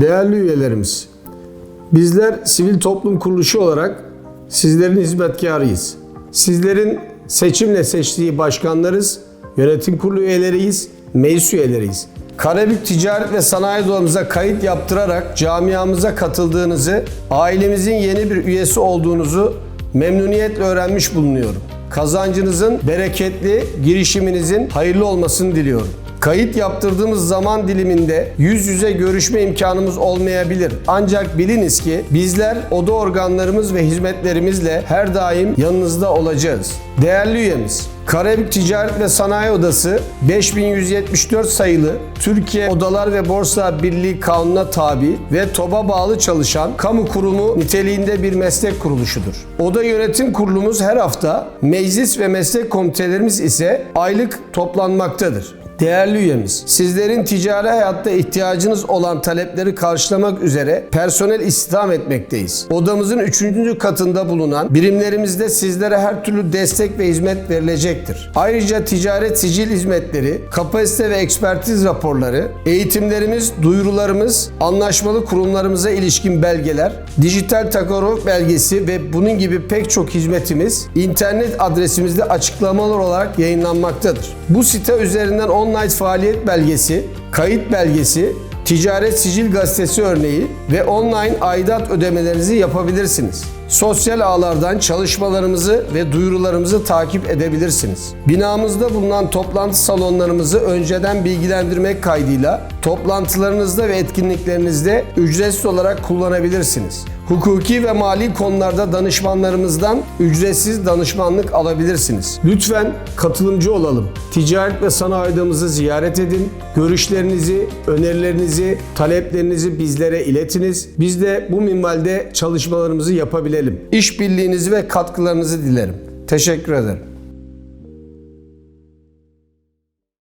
Değerli üyelerimiz, bizler sivil toplum kuruluşu olarak sizlerin hizmetkarıyız. Sizlerin seçimle seçtiği başkanlarız, yönetim kurulu üyeleriyiz, meclis üyeleriyiz. Karabük Ticaret ve Sanayi Odamıza kayıt yaptırarak camiamıza katıldığınızı, ailemizin yeni bir üyesi olduğunuzu memnuniyetle öğrenmiş bulunuyorum. Kazancınızın bereketli, girişiminizin hayırlı olmasını diliyorum. Kayıt yaptırdığımız zaman diliminde yüz yüze görüşme imkanımız olmayabilir. Ancak biliniz ki bizler oda organlarımız ve hizmetlerimizle her daim yanınızda olacağız. Değerli üyemiz, Karabük Ticaret ve Sanayi Odası 5174 sayılı Türkiye Odalar ve Borsa Birliği Kanunu'na tabi ve TOB'a bağlı çalışan kamu kurumu niteliğinde bir meslek kuruluşudur. Oda yönetim kurulumuz her hafta, meclis ve meslek komitelerimiz ise aylık toplanmaktadır. Değerli üyemiz, sizlerin ticari hayatta ihtiyacınız olan talepleri karşılamak üzere personel istihdam etmekteyiz. Odamızın 3. katında bulunan birimlerimizde sizlere her türlü destek ve hizmet verilecektir. Ayrıca ticaret sicil hizmetleri, kapasite ve ekspertiz raporları, eğitimlerimiz, duyurularımız, anlaşmalı kurumlarımıza ilişkin belgeler, dijital takograf belgesi ve bunun gibi pek çok hizmetimiz internet adresimizde açıklamalar olarak yayınlanmaktadır. Bu site üzerinden online faaliyet belgesi, kayıt belgesi, ticaret sicil gazetesi örneği ve online aidat ödemelerinizi yapabilirsiniz. Sosyal ağlardan çalışmalarımızı ve duyurularımızı takip edebilirsiniz. Binamızda bulunan toplantı salonlarımızı önceden bilgilendirmek kaydıyla toplantılarınızda ve etkinliklerinizde ücretsiz olarak kullanabilirsiniz. Hukuki ve mali konularda danışmanlarımızdan ücretsiz danışmanlık alabilirsiniz. Lütfen katılımcı olalım. Ticaret ve sanayi ziyaret edin. Görüşlerinizi, önerilerinizi, taleplerinizi bizlere iletiniz. Biz de bu minvalde çalışmalarımızı yapabilelim. İşbirliğinizi ve katkılarınızı dilerim. Teşekkür ederim.